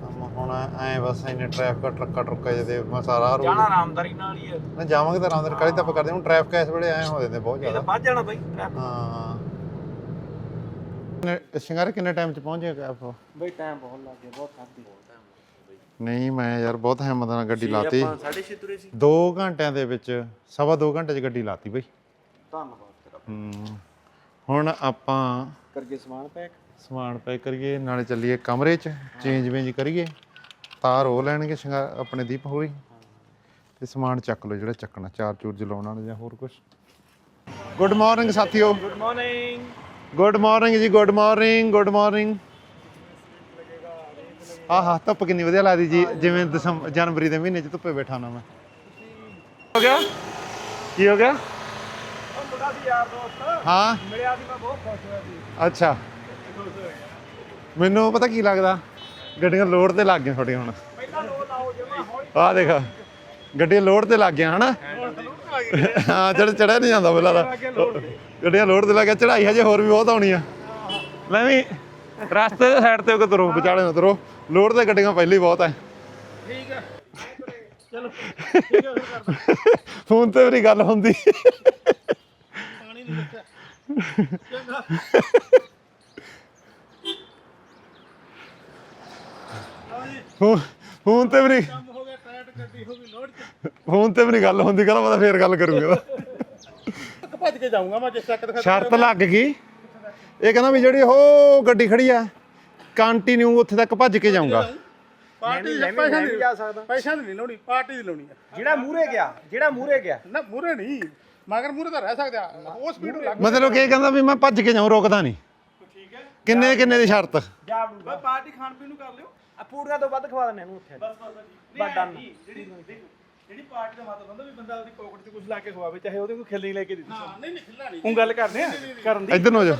ਕੰਮ ਹੁਣ ਐ ਬਸ ਇਹਨੇ ਟ੍ਰੈਫਿਕ ਟਰੱਕਾ ਟਰੱਕਾ ਜਿਹਦੇ ਮੈਂ ਸਾਰਾ ਰੋਜ਼ ਜਾਣਾ ਆਰਾਮਦਾਰੀ ਨਾਲ ਹੀ ਹੈ ਨਾ ਜਾਵਾਂਗੇ ਤਾਂ ਆਰਾਮਦਾਰ ਕਾਲੀ ਤਾਂ ਆਪਾਂ ਕਰਦੇ ਹਾਂ। ਹੁਣ ਟ੍ਰੈਫਿਕ ਇਸ ਵੇਲੇ ਐ ਹੋ ਜਾਂਦੇ ਬਹੁਤ ਇਹ ਤਾਂ ਜ਼ਿਆਦਾ। ਵੱਧ ਜਾਣਾ ਬਾਈ ਟ੍ਰੈਫਿਕ ਹਾਂ। ਕਿੰਨੇ- ਸ਼ਿੰਗਾਰੇ ਕਿੰਨੇ ਟਾਈਮ ਚ ਪਹੁੰਚ ਜਾਏਗਾ ਆਪਾਂ? ਬਈ ਟਾਈਮ ਬਹੁਤ ਲੱਗ ਗਿਆ ਬਹੁਤ ਥੱਕ ਗਏ। ਨਹੀਂ ਮੈਂ ਯਾਰ ਬਹੁਤ ਹਿੰਮਤ ਨਾਲ ਗੱਡੀ ਲਾਤੀ। 6:30 ਤੁਰੇ ਸੀ। 2 ਘੰਟਿਆਂ ਦੇ ਵਿੱਚ ਸਵਾ 2 ਘੰਟੇ 'ਚ ਗੱਡੀ ਲਾਤੀ ਬਈ। ਧੰਨਵਾਦ ਤੇਰਾ ਹੂੰ ਹੁਣ ਆਪਾਂ ਕਰਗੇ ਸਮਾਨ ਪੈਕ? ਸਮਾਨ ਪੈਕ ਕਰੀਏ ਨਾਲੇ ਚੱਲੀਏ ਕਮਰੇ 'ਚ ਚੇਂਜ ਵੇਂਜ ਕਰੀਏ। ਤਾਰ ਉਹ ਲੈਣਗੇ ਸ਼ਿੰਗਾਰ ਆਪਣੇ ਦੀਪ ਹੋਰੀ। ਤੇ ਸਮਾਨ ਚੱਕ ਲਓ ਜਿਹੜਾ ਚੱਕਣਾ ਚਾਰ ਚੂਰ ਜਲਾਉਣ ਜਾਂ ਹੋਰ ਕੁਝ ਗੁੱਡ ਮਾਰਨਿੰਗ ਸਾਥੀਓ। ਗੁੱਡ ਮਾਰਨਿੰਗ ਗੁੱਡ ਮਾਰਨਿੰਗ ਜੀ ਗੁੱਡ ਮਾਰਨਿੰਗ ਗੁੱਡ ਮਾਰਨਿੰਗ ਆਹਾ ਧੁੱਪ ਕਿੰਨੀ ਵਧੀਆ ਲੱਗਦੀ ਜੀ ਜਿਵੇਂ ਦਸੰਬਰ ਜਨਵਰੀ ਦੇ ਮਹੀਨੇ 'ਚ ਧੁੱਪੇ ਬੈਠਾ ਨਾ ਮੈਂ। ਹੋ ਗਿਆ? ਕੀ ਹੋ ਗਿਆ? ਉਹ ਮੁੰਡਾ ਸੀ ਯਾਰ ਦੋਸਤ। ਹਾਂ। ਮਿਲਿਆ ਸੀ ਮੈਂ ਬਹੁਤ ਖੁਸ਼ ਹੋਇਆ ਸੀ। ਅੱਛਾ। ਮੈਨੂੰ ਪਤਾ ਕੀ ਲੱਗਦਾ ਗੱਡੀਆਂ ਲੋਡ ਤੇ ਲੱਗ ਗਈਆਂ ਤੁਹਾਡੀਆਂ ਹੁਣ। ਪਹਿਲਾਂ ਲੋ ਲਾਓ ਜਿਵੇਂ ਹੌਲੀ ਆਹ ਦੇਖ ਗੱਡੀਆਂ ਲੋਡ ਤੇ ਲੱਗ ਗਈਆਂ ਹਨਾ? ਹਾਂ ਚੜ ਚੜਿਆ ਨਹੀਂ ਜਾਂਦਾ ਬੇਲਾ ਦਾ ਗੱਡੀਆਂ ਲੋਡ ਤੇ ਲੱਗ ਗਿਆ ਚੜਾਈ ਹਜੇ ਹੋਰ ਵੀ ਬਹੁਤ ਆਉਣੀ ਆ। ਮੈਂ ਵੀ ਰਸਤੇ ਦੇ ਸਾਈਡ ਤੇ ਕੇ ਤੁਰੋ। ਵਿਚਾਲੇ ਨਾ ਤੁਰੋ। ਲੋਡ ਤੇ ਗੱਡੀਆਂ ਪਹਿਲੇ ਹੀ ਬਹੁਤ ਐ ਠੀਕ ਹੈ ਚਲੋ ਫੋਨ ਤੇ ਮੇਰੀ ਗੱਲ ਹੁੰਦੀ। ਪਾਣੀ ਨਹੀਂ ਫੋਨ ਫੋਨ ਤੇ ਮੇਰੀ ਕੰਮ ਹੋ ਗਿਆ ਟਾਇਟ ਗੱਡੀ ਹੋ ਗਈ ਲੋਡ ਚ। ਫੋਨ ਤੇ ਮੇਰੀ ਗੱਲ ਹੁੰਦੀ ਕਹਿੰਦਾ ਮੈਂ ਫੇਰ ਗੱਲ ਕਰੂੰਗਾ ਭੱਜ ਕੇ ਜਾਊਂਗਾ ਮੈਂ ਜਿਸ ਤੱਕ ਦਿਖਾ ਸ਼ਰਤ ਲੱਗ ਗਈ। ਇਹ ਕਹਿੰਦਾ ਵੀ ਜਿਹੜੀ ਉਹ ਗੱਡੀ ਖੜੀ ਆ ਕੰਟੀਨਿਊ ਉੱਥੇ ਤੱਕ ਭੱਜ ਕੇ ਜਾਊਂਗਾ। ਪਾਰਟੀ ਦੀ ਪੈਸਾ ਦੀ ਜਾ ਸਕਦਾ। ਪੈਸਾ ਦੀ ਨਹੀਂ ਲਾਉਣੀ ਪਾਰਟੀ ਦੀ ਲਾਉਣੀ ਆ। ਜਿਹੜਾ ਮੂਰੇ ਗਿਆ ਜਿਹੜਾ ਮੂਰੇ ਗਿਆ। ਨਾ ਮੂਰੇ ਨਹੀਂ। ਮਗਰ ਮੂਰੇ ਤਾਂ ਰਹਿ ਸਕਦਾ। ਉਹ ਸਪੀਡ ਲੱਗ ਮਤਲਬ ਕਿ ਕਹਿੰਦਾ ਵੀ ਮੈਂ ਭੱਜ ਕੇ ਜਾਉਂ ਰੁਕਦਾ ਨਹੀਂ। ਠੀਕ ਹੈ? ਕਿੰਨੇ ਕਿੰਨੇ ਦੀ ਸ਼ਰਤ? ਜਾ ਬਈ ਪਾਰਟੀ ਖਾਣ ਪੀਣ ਨੂੰ ਕਰ ਲਿਓ। ਆ ਪੂਰੀਆਂ ਤੋਂ ਵੱਧ ਖਵਾ ਦਿੰਦੇ ਇਹਨੂੰ ਉੱਥੇ। ਬਸ ਬਸ ਬਸ। ਡਨ ਜਿਹੜੀ ਜਿਹੜੀ ਪਾਰਟੀ ਦਾ ਮਤਲਬ ਹੁੰਦਾ ਵੀ ਬੰਦਾ ਆਪਣੀ ਪਾਕਟ 'ਚ ਕੁਝ ਲਾ ਕੇ ਖਵਾਵੇ ਚਾਹੇ ਉਹਦੇ ਕੋਈ ਖਿੱਲੀ ਲੈ ਕੇ ਦਿੱਤੀ ਹਾਂ ਨਹੀਂ ਨਹੀਂ ਖਿੱਲਾ ਨਹੀਂ। ਉਹ ਗੱਲ ਕਰਦੇ ਆ ਕਰਨ ਦੀ। ਇੱਧਰ ਨੂੰ ਹੋ ਜਾ।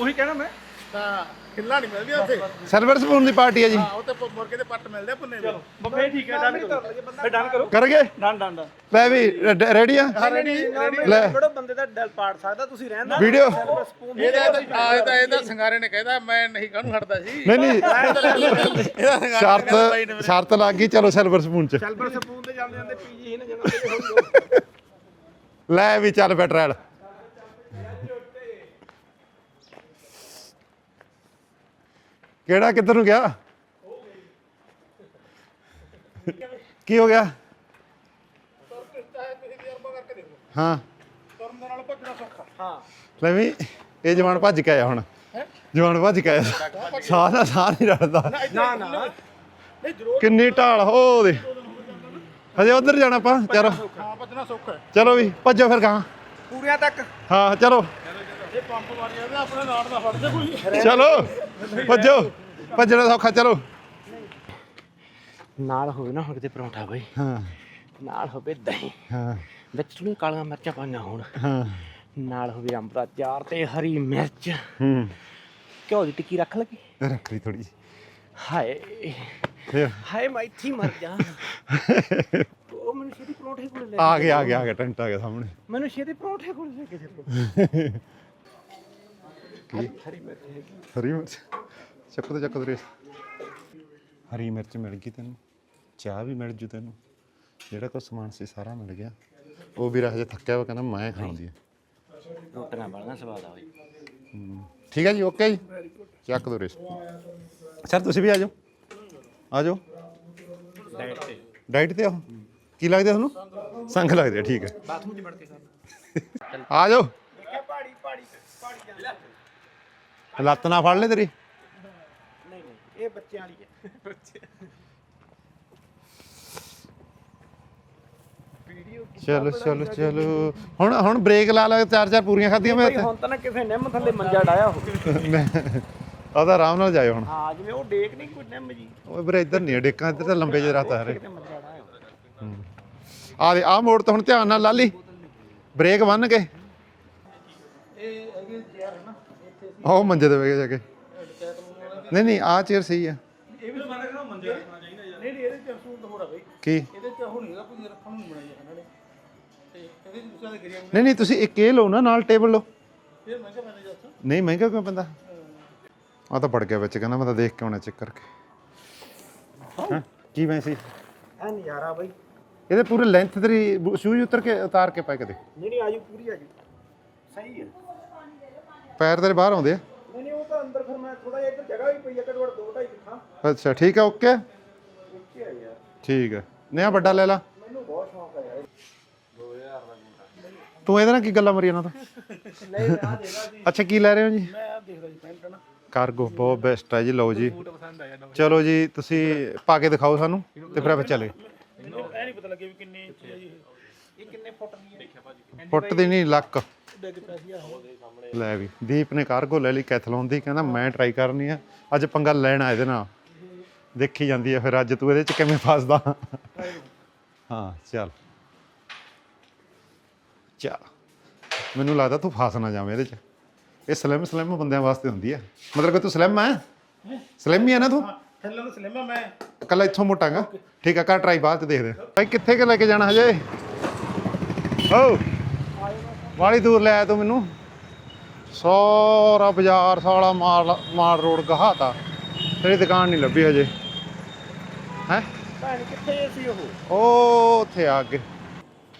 ਉਹੀ ਕਹਿਣਾ ਮੈਂ। ਹਾਂ ਖਿੱਲਾ ਨਹੀਂ ਮਿਲਦੀ ਉੱਥੇ। ਸਿਲਵਰ ਸਪੂਨ ਦੀ ਪਾਰਟੀ ਹੈ ਜੀ। ਹਾਂ ਉੱਥੇ ਪ- ਮੁਰਗੇ ਦੇ ਪੱਟ ਮਿਲਦੇ ਆ ਭੁੰਨੇ ਵੀ ਬੱਬੇ ਠੀਕ ਹੈ ਡਨ ਕਰੋ। ਡਨ ਕਰੋ। ਕਰਗੇ ਡਨ ਡਨ ਡਨ। ਲੈ ਵੀ ਰੈਡੀ ਆ? ਰੈਡੀ ਲੈ। ਥੋੜਾ ਬੰਦੇ ਦਾ ਦਿਲ ਪਾੜ ਸਕਦਾ ਤੁਸੀਂ ਰਹਿੰਦਾ ਵੀਡੀਓ ਇਹਦਾ ਤਾਂ ਇਹਦਾ ਇਹਦਾ ਸੰਗਾਰੇ ਨੇ ਕਹਿੰਦਾ ਮੈਂ ਨਹੀਂ ਕਾਹਨੂੰ ਹਟਦਾ ਸੀ ਨਹੀਂ ਨਹੀਂ। ਸ਼ਰਤ ਸ਼ਰਤ ਲੱਗ ਗਈ ਚਲੋ ਸਿਲਵਰ ਸਪੂਨ ਚ। ਸੈਲਬਰ ਸਪੂਨ ਤੇ ਜਾਂਦੇ ਜਾਂਦੇ ਪੀਜੀ ਹੀ ਨਾ ਜਣਾ ਲੈ ਵੀ ਚੱਲ ਪੈਟਰਲ ਕਿਹੜਾ ਕਿੱਧਰ ਨੂੰ ਗਿਆ? ਕੀ ਹੋ ਗਿਆ? ਹਾਂ। ਤੁਰਨ ਦੇ ਨਾਲ ਭੱਜਣਾ ਸੌਖਾ ਹਾਂ ਲੈ ਵੀ ਇਹ ਜਵਾਨ ਭੱਜ ਕੇ ਆਇਆ ਹੁਣ। ਜਵਾਨ ਭੱਜ ਕੇ ਆਇਆ। ਸਾਹ ਦਾ ਸਾਹ ਨਹੀਂ ਰੜਦਾ ਨਾ ਨਾ ਕਿੰਨੀ ਢਾਲ ਹੋ ਦੇ ਹਜੇ ਉਧਰ ਜਾਣਾ ਆਪਾਂ ਚਲੋ। ਹਾਂ ਭੱਜਣਾ ਸੌਖਾ ਹੈ। ਚਲੋ ਵੀ ਭੱਜੋ ਫਿਰ ਗਾਂ ਪੂਰਿਆਂ ਤੱਕ? ਹਾਂ ਚਲੋ। ਇਹ ਪੰਪ ਮਾਰੀ ਜਾਂਦੇ ਆਪਣੇ ਨਾਲ ਨਾ ਫੜਦੇ ਕੋਈ। ਚਲੋ ਭੱਜੋ ਭੱਜਣਾ ਸੌਖਾ ਚਲੋ। ਨਾਲ ਹੋਵੇ ਨਾ ਹੁਣ ਕਿਤੇ ਪਰੌਂਠਾ ਬਈ। ਹਾਂ। ਨਾਲ ਹੋਵੇ ਦਹੀਂ। ਹਾਂ। ਵਿੱਚ ਥੋੜੀਆਂ ਕਾਲੀਆਂ ਮਿਰਚਾਂ ਪਾਈਆਂ ਹੋਣ। ਹਾਂ। ਨਾਲ ਹੋਵੇ ਅੰਬ ਦਾ ਚਾਰ ਤੇ ਹਰੀ ਮਿਰਚ। ਹੂੰ। ਘਿਓ ਦੀ ਟਿੱਕੀ ਰੱਖ ਲਗੀ। ਰੱਖ ਲਈ ਥੋੜੀ ਹਾਏ। ਫਿਰ? ਹਾਏ ਮੈਂ ਇੱਥੇ ਮਰ ਜਾ। ਉਹ ਮੈਨੂੰ ਛੇਤੀ ਪਰੌਂਠੇ ਕੋਲ ਲੈ ਆ ਗਿਆ ਆ ਗਿਆ ਆ ਗਿਆ ਟੈਂਟ ਆ ਗਿਆ ਸਾਹਮਣੇ। ਮੈਨੂੰ ਛੇਤੀ ਪਰੌਂਠੇ ਕੋਲ ਲੈ ਕੇ ਚੱਲੋ ਕੀ? ਹਰੀ ਮਿਰਚ ਹੈਗੀ। ਹਰੀ ਮਿਰਚ? ਚੱਕੋ ਤੇ ਚੱਕੋ ਤੇ ਹਰੀ ਮਿਰਚ ਮਿਲ ਗਈ ਤੈਨੂੰ। ਚਾਹ ਵੀ ਮਿਲ ਜੂ ਤੈਨੂੰ। ਜਿਹੜਾ ਕੋ ਸਮਾਨ ਸੀ ਸਾਰਾ ਮਿਲ ਗਿਆ। ਉਹ ਵੀ ਹਜੇ ਥੱਕਿਆ ਹੋਇਆ ਕਹਿੰਦਾ ਮੈਂ ਖਾਉਂਦੀ ਰੋਟੀਆਂ ਸਵਾਦ ਆ ਬਈ। ਠੀਕ ਹੈ ਜੀ ਓਕੇ ਜੀ। ਚੱਕ ਦੋ ਰੇਸ ਸਰ ਤੁਸੀਂ ਵੀ ਆ ਜਾਓ। ਆ ਜਾਓ। ਡਾਈਟ ਤੇ। ਡਾਈਟ ਤੇ ਆਓ ਕੀ ਲੱਗਦੇ ਤੁਹਾਨੂੰ? ਸੰਗ ਲੱਗਦੇ ਆ, ਠੀਕ ਹੈ ਬਾਥਰੂਮ 'ਚ ਵੜ ਕੇ ਕਰ ਆ ਜਾਓ। ਪਹਾੜੀ ਪਹਾੜੀ ਪਹਾੜੀ ਜਾਂਦੇ। ਲੱਤ ਨਾ ਫੜ ਲੈ ਤੇਰੀ। ਨਹੀਂ ਨਹੀਂ ਇਹ ਬੱਚਿਆਂ ਵਾਲੀ ਹੈ। ਵੀਡੀਓ ਚਲੋ ਚਲੋ ਚਲੋ। ਹੁਣ ਹੁਣ ਬ੍ਰੇਕ ਲਾ ਲਾ ਚਾਰ ਚਾਰ ਪੂਰੀਆਂ ਖਾਧੀਆਂ ਮੈਂ ਹੁਣ ਤਾਂ ਨਾ ਕਿਸੇ ਨਿੰਮ ਥੱਲੇ ਮੰਜਾ ਡਾਇਆ ਹੋ ਆਦਾ ਆਰਾਮ ਨਾਲ ਜਾਇਓ ਹੁਣ। ਹਾਂ ਜਿਵੇਂ ਉਹ ਡੇਕ ਨਹੀਂ ਕੋਈ ਨਿੰਮ ਜੀ। ਓਏ ਵੀਰੇ ਇੱਧਰ ਨਹੀਂ ਡੇਕਾਂ ਇੱਧਰ ਤਾਂ ਲੰਬੇ ਜਿਹੇ ਰਾਤ ਆ ਡਾਇਆ ਆ ਦੇ ਆ ਮੋੜ ਤੋਂ ਹੁਣ ਧਿਆਨ ਨਾਲ ਲਾ ਲਈ। ਬ੍ਰੇਕ ਬੰਨ ਕੇ। ਆਹ ਮੰਜੇ ਤੇ ਬਹਿ ਕੇ ਜਾ ਕੇ। ਨਹੀਂ ਨਹੀਂ ਆ ਚੇਅਰ ਸਹੀ ਆ। ਇਹ ਵੀ ਸਾਡੇ ਨਾਲ ਮੰਜੇ ਰੱਖਣਾ ਚਾਹੀਦਾ ਯਾਰ। ਨਹੀਂ ਨਹੀਂ ਇਹਦੇ ਚ ਅਸੂਲ ਹੋਰ ਆ ਬਈ। ਕੀ? ਇਹਦੇ ਚ ਉਹ ਨਹੀਂਗਾ ਕੋਈ ਰੱਖਣ ਨੂੰ ਬਣਾਈ ਇਹਨਾਂ ਨੇ। ਤੇ ਇਹਦੇ ਚ ਦੂਸਰਾ ਦੇ ਗਰੀਆਂ ਨਹੀਂ ਨਹੀਂ ਤੁਸੀਂ ਇੱਕ ਇਹ ਲਓ ਨਾ ਨਾਲ ਟੇਬਲ ਲਓ। ਫਿਰ ਮੈਂ ਕਿਹਾ ਮੈਨੇ ਜੱਸ ਨਹੀਂ ਮਹਿੰਗਾ ਕਿਉਂ ਪੈਂਦਾ? ਆ ਤਾਂ ਵੜ ਗਿਆ ਵਿੱਚ ਕਹਿੰਦਾ ਮੈਂ ਤਾਂ ਦੇਖ ਕੇ ਆਉਣਾ ਚੈੱਕ ਕਰਕੇ। ਕੀ ਮੈਂ ਸੀ? ਐ ਨਜ਼ਾਰਾ ਬਈ। ਇਹਦੇ ਪੂਰੇ ਲੈਂਥ ਤੇਰੀ ਸ਼ੂਜ਼ ਉਤਰ ਕੇ ਉਤਾਰ ਕੇ ਪਾ ਕੇ ਦੇ। ਨਹੀਂ ਨਹੀਂ ਆਜੂ ਪੂਰੀ ਆਜੂ। ਸਹੀ ਹੈ। ਪੈਰ ਤੇਰੇ ਬਾਹਰ ਆਉਂਦੇ ਆ। ਨਹੀਂ ਨਹੀਂ ਉਹ ਤਾਂ ਅੰਦਰ ਫਿਰ ਮੈਂ ਥੋੜਾ ਜਿਹਾ ਇੱਧਰ ਜਗ੍ਹਾ ਵੀ ਪਈ ਹੈ ਘੱਟੋ ਘੱਟ ਦੋ ਢਾਈ ਫਿੱਟਾਂ ਅੱਛਾ ਠੀਕ ਆ ਓਕੇ? ਠੀਕ ਹੈ ਨਿਆ ਵੱਡਾ ਲੈ ਲਾ। ਤੂੰ ਇਹਦੇ ਨਾਲ ਕੀ ਗੱਲਾਂ ਮਰੀ ਇਹਨਾਂ ਤੋਂ? ਨਹੀਂ ਆ ਦੇਖਦਾ ਸੀ। ਅੱਛਾ ਕੀ ਲੈ ਰਹੇ ਹੋ ਜੀ? ਮੈਂ ਆ ਦੇਖਦਾ ਸੀ ਪੈਂਟ ਨਾ। ਕਾਰਗੋ ਬਹੁਤ ਬੈਸਟ ਹੈ ਜੀ ਲਓ ਜੀ। ਚਲੋ ਜੀ ਤੁਸੀਂ ਪਾ ਕੇ ਦਿਖਾਓ ਸਾਨੂੰ ਤੇ ਫਿਰ ਆਪਾਂ ਚੱਲੇ। ਮੈਨੂੰ ਇਹ ਨਹੀਂ ਪਤਾ ਲੱਗਿਆ ਵੀ ਕਿੰਨੇ ਹੈ ਜੀ। ਇਹ। ਇਹ ਕਿੰਨੇ ਫੁੱਟ ਦੀ ਹੈ ਦੇਖਿਆ ਭਾਜੀ। ਫੁੱਟ ਦੀ ਨਹੀਂ ਲੱਕ ਡਿੱਗ ਪਿਆ ਸੀ ਆਹ ਲੈ ਵੀ ਦੀਪ ਨੇ ਕਾਰਗੋ ਲੈ ਲਈ ਕੈਥਲੋਨ ਦੀ ਕਹਿੰਦਾ ਮੈਂ ਟਰਾਈ ਕਰਨੀ ਆ। ਅੱਜ ਪੰਗਾ ਲੈਣਾ ਇਹਦੇ ਨਾਲ। ਦੇਖੀ ਜਾਂਦੀ ਆ ਫਿਰ ਅੱਜ ਤੂੰ ਇਹਦੇ ਚ ਕਿਵੇਂ ਫਸਦਾ? ਹਾਂ ਚੱਲ। ਚੱਲ। ਮੈਨੂੰ ਲੱਗਦਾ ਤੂੰ ਫਸ ਨਾ ਜਾਵੇਂ ਇਹਦੇ ਚ। ਇਹ ਸਲਿਮ ਸਲਿਮ ਬੰਦਿਆਂ ਵਾਸਤੇ ਹੁੰਦੀ ਆ। ਮਤਲਬ ਕਿ ਤੂੰ ਸਲਿਮ ਹੈ? ਸਲਿਮ ਹੀ ਆ ਨਾ ਤੂੰ? ਥੱਲੇ ਨੂੰ ਸਲਿਮਾ ਮੈਂ। ਕੱਲਾ ਇੱਥੋਂ ਮੋਟਾਂਗਾ ਠੀਕ ਆ ਕਰ ਟਰਾਈ ਬਾਅਦ ਚ ਦੇਖਦੇ ਆ। ਭਾਈ ਕਿੱਥੇ ਕਿ ਲੈ ਕੇ ਜਾਣਾ ਹਜੇ? ਓ! ਵਾਲੀ ਦੂਰ ਲੈ ਆਇਆ ਤੂੰ ਮੈਨੂੰ। ਸਾਰਾ ਬਾਜ਼ਾਰ ਸਾਲਾ ਮਾਲ ਮਾਲ ਰੋਡ ਗਹਾਤਾ। ਤੇਰੀ ਦੁਕਾਨ ਨਹੀਂ ਲੱਭੀ ਹਜੇ। ਹੈ? ਭੈਣ ਕਿੱਥੇ ਸੀ ਉਹ? ਉਹ ਉੱਥੇ ਆ ਅੱਗੇ।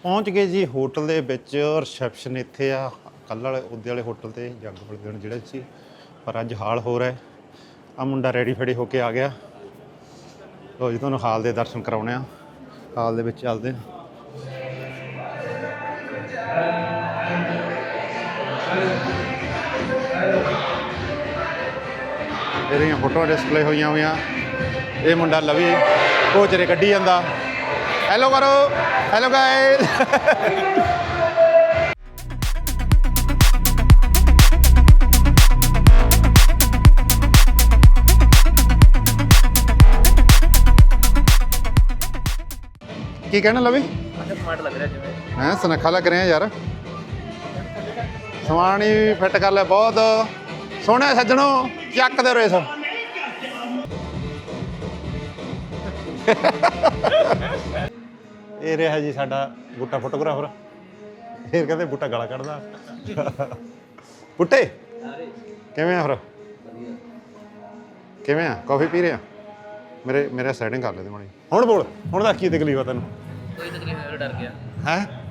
ਪਹੁੰਚ ਗਏ ਜੀ ਹੋਟਲ ਦੇ ਵਿੱਚ ਰਿਸੈਪਸ਼ਨ ਇੱਥੇ ਆ। ਕੱਲ੍ਹ ਵਾਲੇ ਉਹਦੇ ਵਾਲੇ ਹੋਟਲ ਤੇ ਜੱਗ ਵਾਲੇ ਦਿਨ ਜਿਹੜਾ ਸੀ। ਪਰ ਅੱਜ ਹਾਲ ਹੋ ਰਿਹਾ। ਆ ਮੁੰਡਾ ਰੈਡੀ ਫੈਡੀ ਹੋ ਕੇ ਆ ਗਿਆ। ਲੋ ਜੀ ਤੁਹਾਨੂੰ ਹਾਲ ਦੇ ਦਰਸ਼ਨ ਕਰਾਉਣੇ ਆ ਹਾਲ ਦੇ ਵਿੱਚ ਚੱਲਦੇ ਆ ਇਹਦੀਆਂ ਫੋਟੋਆਂ ਡਿਸਪਲੇ ਹੋਈਆਂ ਹੋਈਆਂ। ਇਹ ਮੁੰਡਾ ਲਵੀ ਕੋਚਰੇ ਕੱਢੀ ਜਾਂਦਾ। ਹੈਲੋ ਕਰੋ। ਹੈਲੋ ਗਾਇਸ ਕੀ ਕਹਿਣਾ ਲਵੀ? ਅੱਛਾ ਸਮਾਰਟ ਲੱਗ ਰਿਹਾ ਜਿਵੇਂ। ਹੈਂ ਸੁਨੱਖਾ ਲੱਗ ਰਿਹਾ ਯਾਰ। ਸਮਾਨ ਹੀ ਫਿੱਟ ਕਰ ਲਿਆ ਬਹੁਤ। ਸੋਹਣਾ ਸੱਜਣੋ ਚੱਕ ਦੇ ਰੇਸ। ਇਹ ਰਿਹਾ ਜੀ ਸਾਡਾ ਬੂਟਾ ਫੋਟੋਗ੍ਰਾਫਰ। ਇਹ ਕਹਿੰਦੇ ਬੂਟਾ ਗਾਲਾਂ ਕੱਢਦਾ। ਬੁੱਟੇ ਕਿਵੇਂ ਆ ਫਿਰ? ਕਿਵੇਂ ਆ? ਕਾਫੀ ਪੀ ਰਿਹਾ ਮੇਰੇ ਮੇਰੇ ਸੈਟਿੰਗ ਕਰ ਲੈ ਮਾੜੀ। ਹੁਣ ਬੋਲ ਹੁਣ ਦਾ ਕੀ ਤਕਲੀਫ ਆ ਤੈਨੂੰ? ਕੋਈ ਤਕਲੀਫ ਨਹੀਂ ਡਰ ਗਿਆ। ਹੈ?